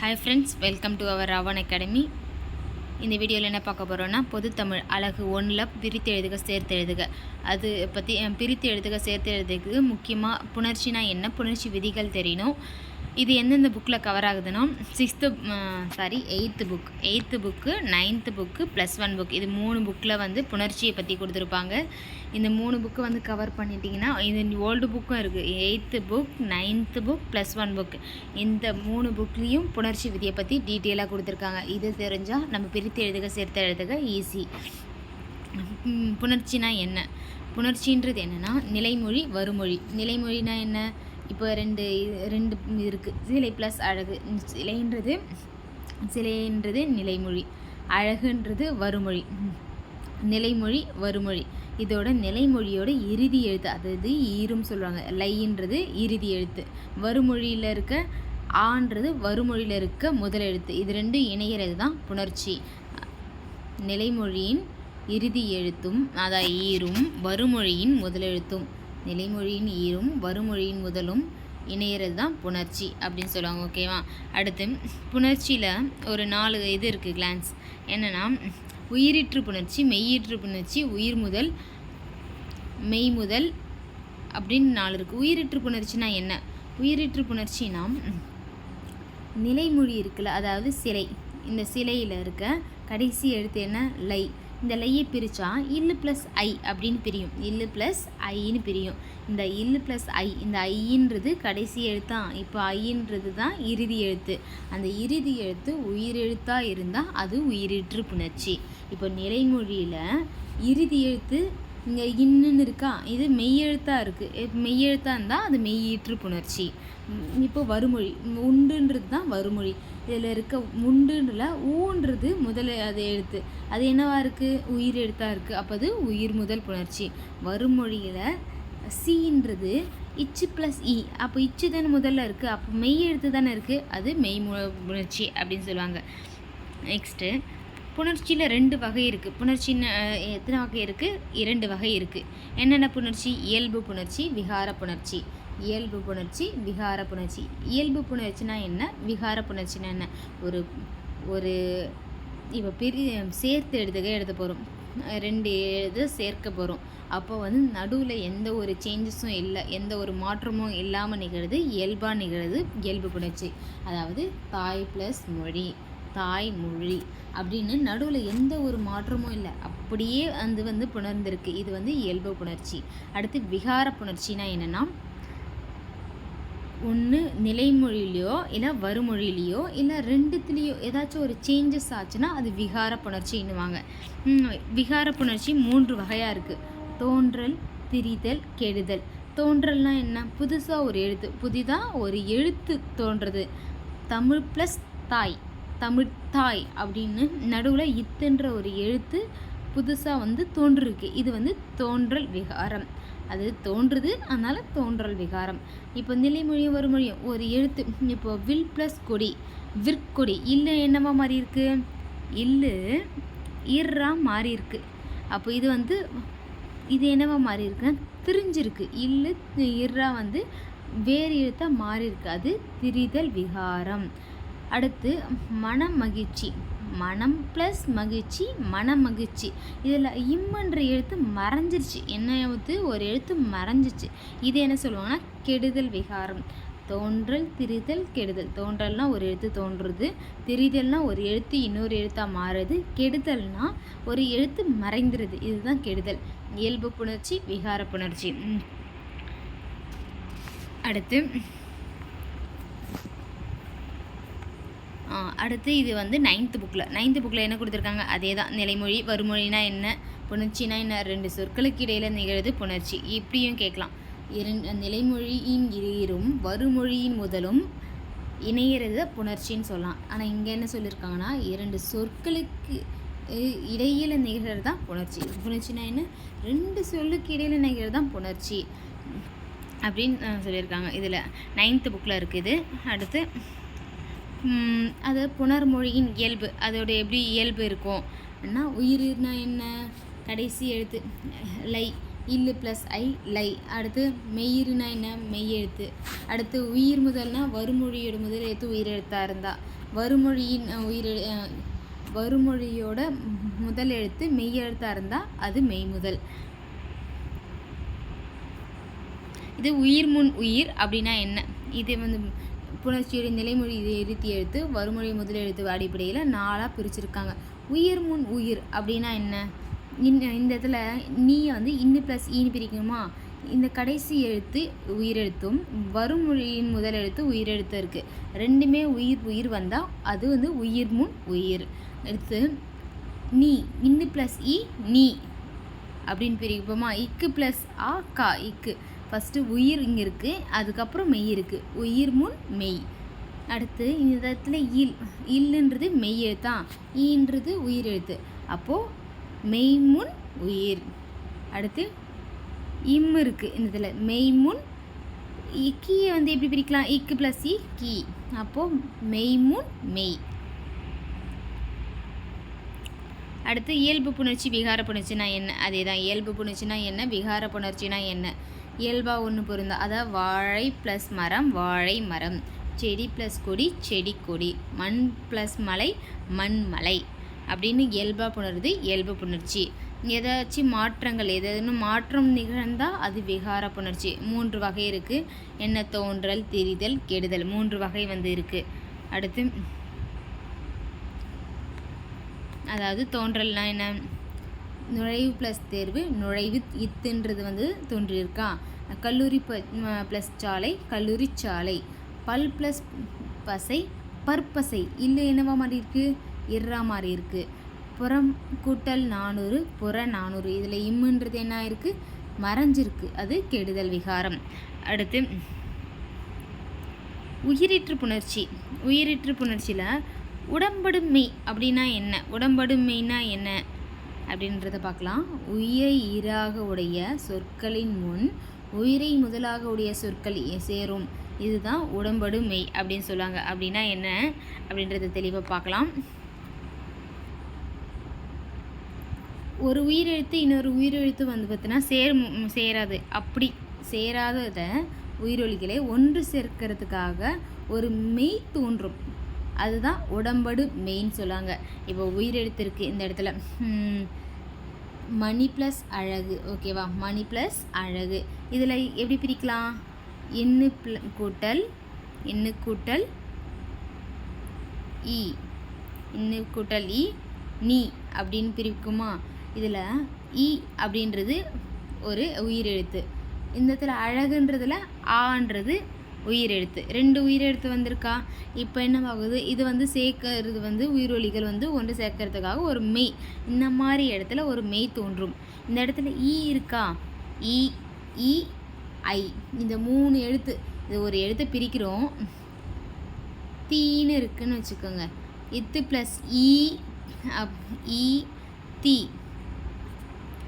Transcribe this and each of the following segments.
Hi friends welcome to our Ravan academy இந்த வீடியோவில் என்ன பார்க்க போகிறோன்னா பொதுத்தமிழ் அழகு ஒன்றில் பிரித்து எழுதுக சேர்த்து எழுதுக. அது பற்றி பிரித்து எழுதுக சேர்த்து எழுதுக்கு முக்கியமாக புணர்ச்சினா என்ன புணர்ச்சி விதிகள் தெரியணும். இது எந்தெந்த புக்கில் கவர் ஆகுதுன்னா sixth sorry eighth book eighth book ninth book plus one book இது மூணு புக்கில் வந்து புணர்ச்சியை பற்றி கொடுத்துருப்பாங்க. இந்த மூணு புக்கு வந்து கவர் பண்ணிட்டீங்கன்னா இது ஓல்டு புக்கும் இருக்குது eighth book ninth book plus one book இந்த மூணு புக்லேயும் புணர்ச்சி விதியை பற்றி டீட்டெயிலாக கொடுத்துருக்காங்க. இது தெரிஞ்சால் நம்ம பிரித்து எழுதுக சேர்த்து எழுதுக ஈஸி புணர்ச்சினா என்ன? புணர்ச்சின்றது என்னென்னா நிலைமொழி வருமொழி நிலைமொழினா என்ன? இப்போ ரெண்டு ரெண்டு இருக்குது சிலை ப்ளஸ் அழகு. சிலைன்றது சிலைன்றது நிலைமொழி. அழகுன்றது வருமொழி நிலைமொழி வருமொழி இதோட நிலைமொழியோட இறுதி எழுத்து அதாவது ஈரும் சொல்லுவாங்க. லைன்றது இறுதி எழுத்து. வருமொழியில் இருக்க ஆன்றது வருமொழியில் இருக்க முதல் எழுத்து. இது ரெண்டும் இணைகிறது தான் புணர்ச்சி. நிலைமொழியின் இறுதி எழுத்தும் அதான் ஈரும் வருமொழியின் முதலெழுத்தும் நிலைமொழியின் ஈரும் வருமொழியின் முதலும் இணையிறது தான் புணர்ச்சி அப்படின்னு சொல்லுவாங்க ஓகேவா அடுத்து புணர்ச்சியில் ஒரு நாலு இது இருக்குது கிளான்ஸ் என்னென்னா உயிரிற்று புணர்ச்சி மெய்யிற்று புணர்ச்சி உயிர் முதல் மெய் முதல் அப்படின்னு நாலு இருக்குது உயிரிற்று புணர்ச்சினா என்ன? உயிரிற்று புணர்ச்சினா நிலைமொழி இருக்குல்ல அதாவது சிலை. இந்த சிலையில் இருக்க கடைசி எழுத்து என்ன? லை. இந்த லையை பிரித்தா இல்லு ப்ளஸ் ஐ அப்படின்னு பிரியும். இல்லு ப்ளஸ் ஐன்னு பிரியும். இந்த இல்லு ப்ளஸ் ஐ இந்த ஐன்றது கடைசி எழுத்தான் இப்போ ஐன்றது தான் இறுதி எழுத்து. அந்த இறுதி எழுத்து உயிரெழுத்தாக இருந்தால் அது உயிரிற்று புணர்ச்சி. இப்போ நிலைமொழியில் இறுதி எழுத்து இங்கே இன்னுன்னு இருக்கா? இது மெய்யெழுத்தாக இருக்குது மெய்யெழுத்தாக இருந்தால் அது மெய்யீற்று புணர்ச்சி. இப்போ வருமொழி உண்டுன்றது தான் வருமொழி இதில் இருக்க முண்டுன்றல ஊன்றது முதல் அது எழுத்து. அது என்னவா இருக்குது உயிர் எழுத்தாக இருக்குது அப்போ அது உயிர் முதல் புணர்ச்சி. வருமொழியில் சீன்றது இச்சு ப்ளஸ் இ e. அப்போ இச்சு தானே முதல்ல இருக்குது அப்போ மெய் எழுத்து தானே இருக்குது அது மெய் மு புணர்ச்சி அப்படின்னு சொல்லுவாங்க. நெக்ஸ்ட்டு புணர்ச்சியில் ரெண்டு வகை இருக்குது புணர்ச்சின்னு எத்தனை வகை இருக்குது இரண்டு வகை இருக்குது என்னென்ன புணர்ச்சி? இயல்பு புணர்ச்சி விகார புணர்ச்சி. இயல்பு புணர்ச்சி விகார புணர்ச்சி. இயல்பு புணர்ச்சினா என்ன? விகார புணர்ச்சினா என்ன? ஒரு ஒரு இப்போ பெரிய சேர்த்து எழுதுக எழுத போகிறோம் ரெண்டு இது சேர்க்க போகிறோம் அப்போ வந்து நடுவில் எந்த ஒரு சேஞ்சஸும் இல்லை எந்த ஒரு மாற்றமும் இல்லாமல் நிகழுது இயல்பாக நிகழுது இயல்பு புணர்ச்சி. அதாவது தாய் ப்ளஸ் மொழி. தாய்மொழி அப்படின்னு நடுவில் எந்த ஒரு மாற்றமும் இல்லை. அப்படியே அது வந்து புணர்ந்திருக்கு. இது வந்து இயல்பு புணர்ச்சி. அடுத்து விகார புணர்ச்சினா என்னென்னா ஒன்று நிலைமொழியிலையோ இல்லை வறுமொழியிலையோ இல்லை ரெண்டுத்துலேயோ ஏதாச்சும் ஒரு சேஞ்சஸ் ஆச்சுன்னா அது விகார புணர்ச்சின்னுவாங்க. விகார புணர்ச்சி மூன்று வகையாக இருக்குது தோன்றல் திரிதல் கெடுதல். தோன்றல்னா என்ன? புதுசாக ஒரு எழுத்து. புதிதாக ஒரு எழுத்து தோன்றது. தமிழ் ப்ளஸ் தாய். தமிழ் தாய் அப்படின்னு நடுவில் இத்துன்ற ஒரு எழுத்து புதுசாக வந்து தோன்றிருக்கு. இது வந்து தோன்றல் விகாரம். அது தோன்றுது அதனால் தோன்றல் விகாரம். இப்போ நிலைமொழியும் வருமொழியும் ஒரு எழுத்து. இப்போ வில் ப்ளஸ் கொடி விற்கொடி இல்லை என்னவா மாறி இருக்கு இல்லு இர்ரா மாறி இருக்கு அப்போ இது வந்து இது என்னவா மாறி இருக்குன்னா திரிஞ்சிருக்கு. இல்லு இர்ரா வந்து வேறு எழுத்தாக மாறி இருக்கு அது திரிதல் விகாரம். அடுத்து மன மகிழ்ச்சி. மனம் ப்ளஸ் மகிழ்ச்சி மன மகிழ்ச்சி. இதில் இம்மன்ற எழுத்து மறைஞ்சிருச்சு. என்ன எழுத்து? ஒரு எழுத்து மறைஞ்சிச்சு. இது என்ன சொல்லுவாங்கன்னா கெடுதல் விகாரம். தோன்றல் திரிதல் கெடுதல். தோன்றல்னா ஒரு எழுத்து தோன்றுறது. திரிதல்னா ஒரு எழுத்து இன்னொரு எழுத்தாக மாறுது கெடுதல்னால் ஒரு எழுத்து மறைந்துருது. இதுதான் கெடுதல். இயல்பு புணர்ச்சி விகார புணர்ச்சி. அடுத்து அடுத்து இது வந்து நைன்த்து புக்கில் நைன்த்து புக்கில் என்ன கொடுத்துருக்காங்க? அதே தான் நிலைமொழி வருமொழினா என்ன? புணர்ச்சினா என்ன? ரெண்டு சொற்களுக்கு இடையில் நிகழ்வது புணர்ச்சி. இப்படியும் கேட்கலாம். இரண்டு நிலைமொழியின் ஈரும் வருமொழியின் முதலும் இணையிறது புணர்ச்சின்னு சொல்லலாம். ஆனால் இங்கே என்ன சொல்லியிருக்காங்கன்னா இரண்டு சொற்களுக்கு இடையில் நிகழ்கிறது தான் புணர்ச்சி. புணர்ச்சினா என்ன? ரெண்டு சொல்லுக்கு இடையில் நிகழ்கிறது தான் புணர்ச்சி. அப்படின்னு சொல்லியிருக்காங்க. இதில் நைன்த்து புக்கில் இருக்குது. அடுத்து அது புணர்மொழியின் இயல்பு. அதோட எப்படி இயல்பு இருக்கும்? என்ன உயிர்னா என்ன? கடைசி எழுத்து லை. இல்லு ப்ளஸ் ஐ லை. அடுத்து மெய்யிருனா என்ன? மெய் எழுத்து. அடுத்து உயிர் முதல்னா வருமொழியோட முதல் எழுத்து உயிரெழுத்தாக இருந்தால் வருமொழியின் உயிர் எழு- வருமொழியோட முதல் எழுத்து மெய் எழுத்தாக இருந்தால் அது மெய் முதல். இது உயிர் முன் உயிர் அப்படின்னா என்ன? இது வந்து புணர்ச்சியுடைய நிலைமொழி இது இறுதி எழுத்து வறுமொழி முதல் எழுத்து அடிப்படையில் நாலாக பிரிச்சிருக்காங்க. உயிர் முன் உயிர் அப்படின்னா என்ன? இந்த இந்த இடத்துல நீ வந்து இன்னு ப்ளஸ் ஈன்னு பிரிக்கணுமா? இந்த கடைசி எழுத்து உயிரெழுத்தும் வருமொழியின் முதல் எழுத்து உயிரெழுத்து இருக்குது ரெண்டுமே உயிர் உயிர் வந்தால் அது வந்து உயிர் முன் உயிர். அடுத்து நீ இன்னு ப்ளஸ் இ நீ அப்படின்னு பிரிப்போமா? இக்கு ப்ளஸ் ஆ கா இக்கு. ஃபஸ்ட்டு உயிர் இங்கே இருக்குது அதுக்கப்புறம் மெய் இருக்குது உயிர் முன் மெய். அடுத்து இந்த இடத்துல இல். இல்லுன்றது மெய் எழுத்தான் ஈன்றது உயிர் எழுத்து. அப்போது மெய் முன் உயிர். அடுத்து இம் இருக்குது இந்த இதில் மெய் முன் கீயை வந்து எப்படி பிரிக்கலாம்? இக்கு ப்ளஸ் இ கீ. அப்போது மெய் முன் மெய். அடுத்து இயல்பு புணர்ச்சி விகார புணர்ச்சினா என்ன? அதே தான் இயல்பு புணர்ச்சினா என்ன? விகார புணர்ச்சினா என்ன? இயல்பாக ஒன்று பொருந்தா. அதாவது வாழை ப்ளஸ் மரம் வாழை மரம். செடி ப்ளஸ் கொடி செடி கொடி. மண் ப்ளஸ் மலை மண் மலை. அப்படின்னு இயல்பாக புணருது இயல்பு புணர்ச்சி. ஏதாச்சும் மாற்றங்கள் ஏதாவது மாற்றம் நிகழ்ந்தால் அது விகார புணர்ச்சி. மூன்று வகை இருக்குது என்ன தோன்றல் திரிதல் கெடுதல். மூன்று வகை வந்து இருக்குது அடுத்து அதாவது தோன்றல்னால் என்ன? நுழைவு ப்ளஸ் தேர்வு நுழைவு இத்துன்றது வந்து தோன்றியிருக்கா? கல்லூரி ப ப்ளஸ் சாலை கல்லூரி சாலை. பல் ப்ளஸ் பசை பற்பசை. இல்லை என்னவா மாதிரி இருக்குது இர்ரா மாதிரி இருக்குது புறம் கூட்டல் நானூறு புற நானூறு. இதில் இம்முன்றது என்ன இருக்குது மறைஞ்சிருக்கு. அது கெடுதல் விகாரம். அடுத்து உயிரிற்று புணர்ச்சி. உயிரிற்று புணர்ச்சியில் உடம்படுமை அப்படின்னா என்ன? உடம்படுமைனா என்ன? அப்படின்றத பார்க்கலாம். உயிரை ஈராக உடைய சொற்களின் முன் உயிரை முதலாக உடைய சொற்கள் சேரும். இதுதான் உடம்படுமை அப்படின்னு சொல்லுவாங்க. அப்படின்னா என்ன? அப்படின்றத தெளிவாக பார்க்கலாம். ஒரு உயிரெழுத்து இன்னொரு உயிரெழுத்து வந்து பார்த்தீங்கன்னா சேர் சேராது. அப்படி சேராததை உயிரொலிகளை ஒன்று சேர்க்கறதுக்காக ஒரு மெய் தோன்றும். அதுதான் உடம்படு மெயின் சொல்லுவாங்க இப்போ உயிரெழுத்திருக்கு இந்த இடத்துல. மணி ப்ளஸ் அழகு. ஓகேவா மணி ப்ளஸ் அழகு. இதில் எப்படி பிரிக்கலாம்? எண்ணு ப்ள கூட்டல் எண்ணு கூட்டல் e. இ இன்னு கூட்டல் இ நீ அப்படின்னு பிரிக்குமா? இதில் இ e அப்படின்றது ஒரு உயிரெழுத்து. இந்த இடத்துல அழகுன்றதில் ஆன்றது உயிரெழுத்து. ரெண்டு உயிரெழுத்து வந்திருக்கா? இப்போ என்னவாகுது? இது வந்து சேர்க்கறது வந்து உயிரொலிகள் வந்து ஒன்று சேர்க்கறதுக்காக ஒரு மெய். இந்த மாதிரி இடத்துல ஒரு மெய் தோன்றும். இந்த இடத்துல ஈ இருக்கா? இ இ ஐ. இந்த மூணு எழுத்து. இது ஒரு எழுத்தை பிரிக்கிறோம். தீன்னு இருக்குன்னு வச்சுக்கோங்க. இத்து ப்ளஸ் இ அப் இ தி.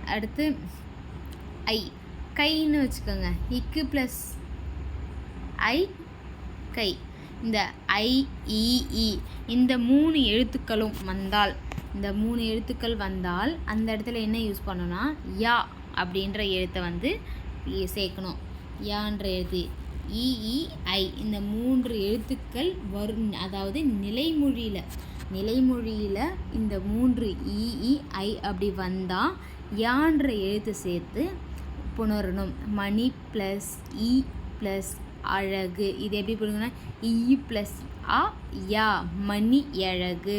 அடுத்து ஐ. கைன்னு வச்சுக்கோங்க. இக்கு ப்ளஸ் ஐ கை. இந்த ஐ இந்த மூணு எழுத்துக்களும் வந்தால் இந்த மூணு எழுத்துக்கள் வந்தால் அந்த இடத்துல என்ன யூஸ் பண்ணணும்னா யா அப்படின்ற எழுத்தை வந்து சேர்க்கணும். யான்ற எழுத்து. இஇஐ இந்த மூன்று எழுத்துக்கள் வரும் அதாவது நிலைமொழியில் நிலைமொழியில் இந்த மூன்று இஇஐ அப்படி வந்தால் யான்ற எழுத்து சேர்த்து புணரணும். மணி ப்ளஸ் இ ப்ளஸ் அழகு. இது எப்படி போடுங்கன்னா இ ப்ளஸ் ஆ யா மணி அழகு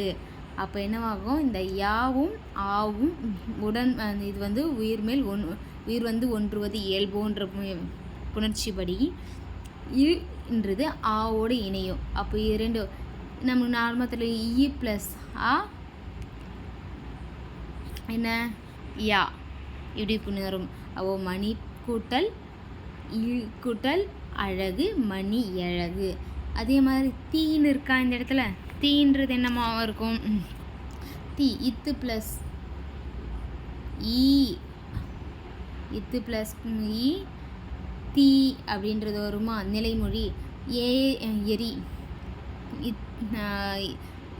அப்போ என்னவாகும்? இந்த யாவும் ஆவும் உடன் இது வந்து உயிர் மேல் ஒன் உயிர் வந்து ஒன்றுவது இயல்புன்ற பு- புணர்ச்சிப்படி இன்றது ஆவோடு இணையும். அப்போ இரண்டு நம்ம நார்மத்தில் இ ப்ளஸ் ஆ என்ன? யா இப்படி புணரும். அவோ மணி கூட்டல் இ கூட்டல் அழகு மணி அழகு அதே மாதிரி தீன்னு இருக்கா இந்த இடத்துல? தீன்றது என்னமா இருக்கும்? தீ இத்து ப்ளஸ் ஈ. இத்து ப்ளஸ் இ தீ அப்படின்றது வருமா? நிலைமொழி. ஏ எரி.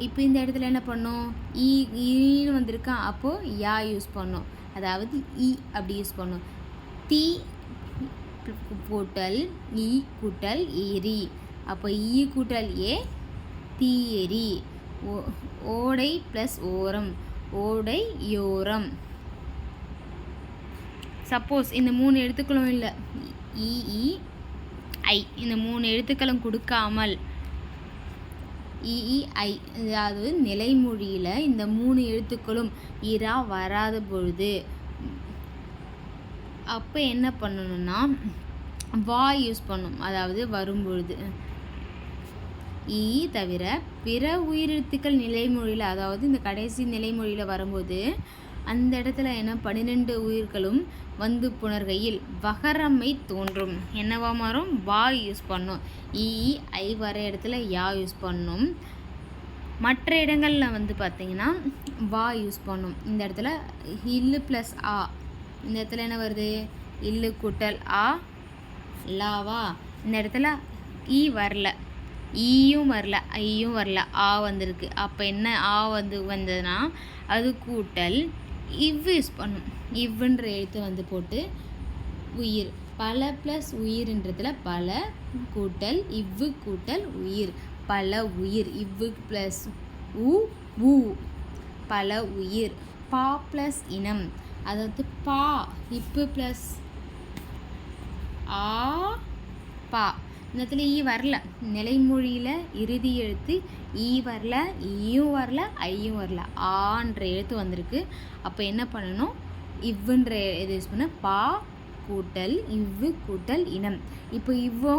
இப்போ இந்த இடத்துல என்ன பண்ணோம்? ஈ ஈன்னு வந்திருக்கா? அப்போது யா யூஸ் பண்ணோம். அதாவது இ அப்படி யூஸ் பண்ணோம். தீ கூட்டல் ஈ கூட்டல் ஏரி. அப்போ இ கூட்டல் ஏ தீயெரி ஓ- ஓடை ப்ளஸ் ஓரம் ஓடை யோரம். சப்போஸ் இந்த மூணு எழுத்துக்களும் இல்லை. E E I. இந்த மூணு எழுத்துக்களும் கொடுக்காமல் இஇஐ அதாவது நிலைமொழியில் இந்த மூணு எழுத்துக்களும் இரா வராத பொழுது அப்போ என்ன பண்ணணும்னா வா யூஸ் பண்ணும். அதாவது வரும்பொழுது. ஈ தவிர பிற உயிரெழுத்துக்கள் நிலைமொழியில் அதாவது இந்த கடைசி நிலைமொழியில் வரும்போது அந்த இடத்துல என்ன பன்னிரெண்டு உயிர்களும் வந்து புணர்கையில் வகரமை தோன்றும். என்னவா மாறும்? வா யூஸ் பண்ணும். ஈ ஐ வர இடத்துல யா யூஸ் பண்ணும். மற்ற இடங்களில் வந்து பார்த்தீங்கன்னா வா யூஸ் பண்ணும். இந்த இடத்துல ஹில்லு ப்ளஸ் ஆ இந்த இடத்துல என்ன வருது? இல்லு கூட்டல். ஆ லாவா இந்த இடத்துல ஈ வரல. ஈயும் வரல. ஐயும் வரல. ஆ வந்திருக்கு. அப்போ என்ன ஆ வந்து வந்ததுன்னா அது கூட்டல். இவ் யூஸ் பண்ணும். இவ்வுன்ற எழுத்து வந்து போட்டு உயிர். பல ப்ளஸ் உயிர்ன்றதுல பல கூட்டல் இவ்வு கூட்டல் உயிர். பல உயிர். இவ்வு ப்ளஸ் உ உ. பல உயிர். பா ப்ளஸ் இனம். அதாவது பா இப்பு ப்ளஸ் ஆ பா. இந்த இடத்துல ஈ வரல. நிலைமொழியில் இறுதி எழுத்து ஈ வரல ஈயும் வரல ஐயும் வரல. ஆன்ற எழுத்து வந்திருக்கு. அப்போ என்ன பண்ணணும்? இவ்வுன்ற இது யூஸ் பண்ண பா கூட்டல் இவ்வு கூட்டல் இனம். இப்போ இவ்வோ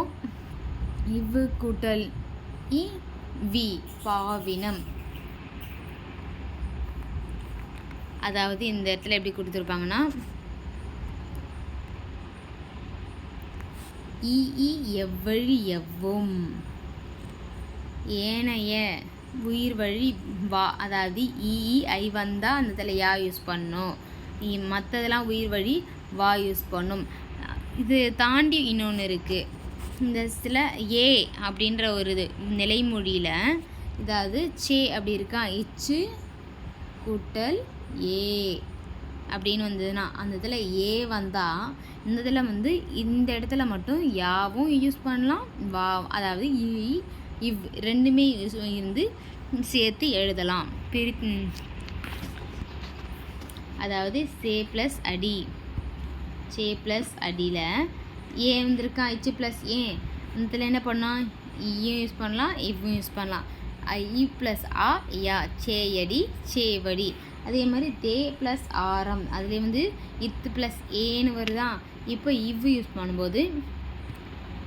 இவ்வு கூட்டல் இ வி பாவினம். அதாவது இந்த இடத்துல எப்படி கொடுத்துருப்பாங்கன்னா இ எவ்வழி எவ்வும். ஏனைய உயிர் வழி வா அதாவது இஇ ஐ வந்தால் அந்த இடத்துல யா யூஸ் பண்ணும். மற்றதெல்லாம் உயிர் வழி வா யூஸ் பண்ணும். இது தாண்டி இன்னொன்று இருக்குது இந்த சில ஏ அப்படின்ற ஒரு இது நிலைமொழியில் இதாவது சே அப்படி இருக்கா? இச்சு கூட்டல் ஏ அப்படின்னு வந்ததுன்னா அந்த இதில் ஏ வந்தால் இந்த இதில் வந்து இந்த இடத்துல மட்டும் யாவும் யூஸ் பண்ணலாம் வா அதாவது இ இவ் ரெண்டுமே யூஸ் இருந்து சேர்த்து எழுதலாம். பிரி அதாவது சே ப்ளஸ் அடி. சே ப்ளஸ் அடியில் ஏ வந்திருக்கா இச்சு ப்ளஸ் ஏ? இந்த என்ன பண்ணலாம்? ஈயும் யூஸ் பண்ணலாம் இவ்வும் யூஸ் பண்ணலாம். ஐ ப்ளஸ் ஆ யா சேயடி சேவடி அதே மாதிரி தே ப்ளஸ் ஆரம். அதுலேயே வந்து இத்து ப்ளஸ் ஏன்னு வருதா? இப்போ இவ்வு யூஸ் பண்ணும்போது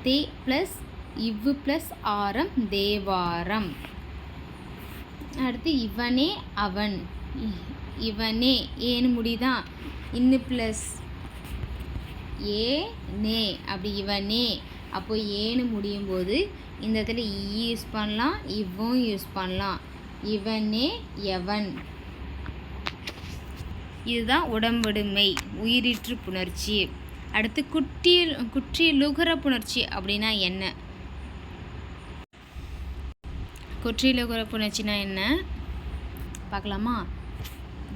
தே ப்ளஸ் இவ்வு ப்ளஸ் ஆரம் தேவாரம். அடுத்து இவனே அவன். இ- இவனே ஏன்னு முடியுதா? இன்னு ப்ளஸ் ஏ நே. அப்படி இவனே. அப்போ ஏன்னு முடியும் போது இந்த இடத்துல இ யூஸ் பண்ணலாம் இவ்வும் யூஸ் பண்ணலாம். இவனே எவன்? இதுதான் உடம்படுமை உயிரிற்று புணர்ச்சி. அடுத்து குட்டி குற்றி லுகர புணர்ச்சி அப்படின்னா என்ன? குற்றி லுகர புணர்ச்சினா என்ன? பார்க்கலாமா?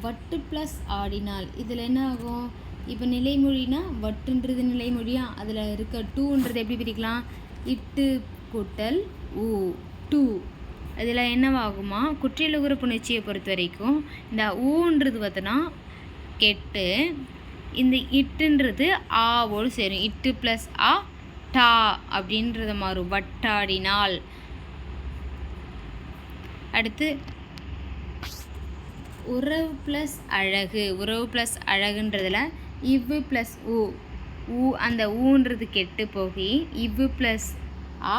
வட்டு ப்ளஸ் ஆடினால் இதில் என்ன ஆகும்? இப்போ நிலைமொழினா வட்டுன்றது நிலைமொழியா? அதில் இருக்க டூன்றது எப்படி பிரிக்கலாம்? இட்டு கூட்டல் ஊ டூ. இதில் என்னவாகுமா? குற்றியலுகுற புணர்ச்சியை பொறுத்த வரைக்கும் இந்த ஊன்றது பார்த்தோன்னா கெட்டு இந்த இட்டுன்றது ஆவோடு சேரும். இட்டு ப்ளஸ் ஆ டா அப்படின்றத மாறும். வட்டாடினால். அடுத்து உறவு ப்ளஸ் அழகு. உறவு ப்ளஸ் அழகுன்றதுல இவ்வு ப்ளஸ் ஊ. ஊ அந்த ஊன்றது கெட்டு போகி இவ்வு ப்ளஸ் ஆ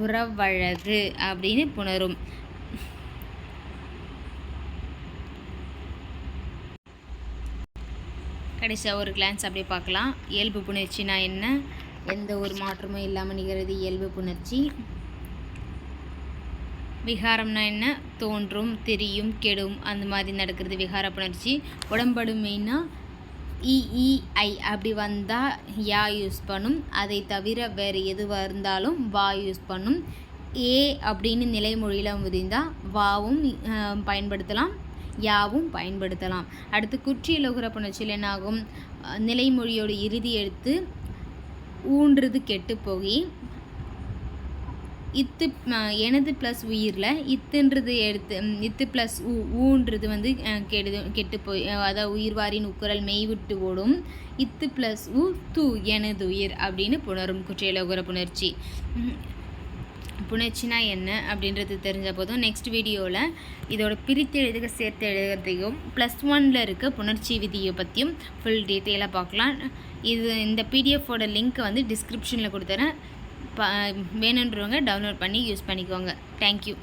உறவழகு அப்படின்னு புணரும். கடைசியாக ஒரு கிளான்ஸ் அப்படியே பார்க்கலாம். இயல்பு புணர்ச்சினா என்ன? எந்த ஒரு மாற்றமும் இல்லாமல் நிகழது இயல்பு புணர்ச்சி. விகாரம்னா என்ன? தோன்றும் தெரியும் கெடும் அந்த மாதிரி நடக்கிறது விகார புணர்ச்சி. உடம்படுமைனா இஇஐ அப்படி வந்தால் யா யூஸ் பண்ணும். அதை தவிர வேறு எதுவாக இருந்தாலும் வா யூஸ் பண்ணும். ஏ அப்படின்னு நிலைமொழியில் முடிந்தால் வாவும் பயன்படுத்தலாம். யாவும் பயன்படுத்தலாம். அடுத்து குற்றியல் இலகுற புணர்ச்சியில் என்னாகும் நிலைமொழியோட இறுதி எடுத்து ஊன்றது கெட்டு போய் இத்து எனது ப்ளஸ் உயிரில் இத்துன்றது எடுத்து இத்து ப்ளஸ் ஊ ஊன்றது வந்து கெடுது கெட்டு போய் அதாவது உயிர்வாரின் உக்குரல் மெய் விட்டு ஓடும். இத்து ப்ளஸ் உ து எனது உயிர் அப்படின்னு புணரும் குற்றியலோகர புணர்ச்சி. புணர்ச்சினா என்ன அப்படின்றது தெரிஞ்ச போதும். நெக்ஸ்ட் வீடியோவில் இதோட பிரித்து எழுதுக சேர்த்து எழுதுகிறதையும் ப்ளஸ் ஒனில் இருக்க புணர்ச்சி விதியை பற்றியும் ஃபுல் டீட்டெயிலாக பார்க்கலாம். இது இந்த பிடிஎஃபோட லிங்க்கை வந்து டிஸ்கிரிப்ஷனில் கொடுத்துறேன். ப வேணுன்றவங்க டவுன்லோட் பண்ணி யூஸ் பண்ணிக்கோங்க. தேங்க்யூ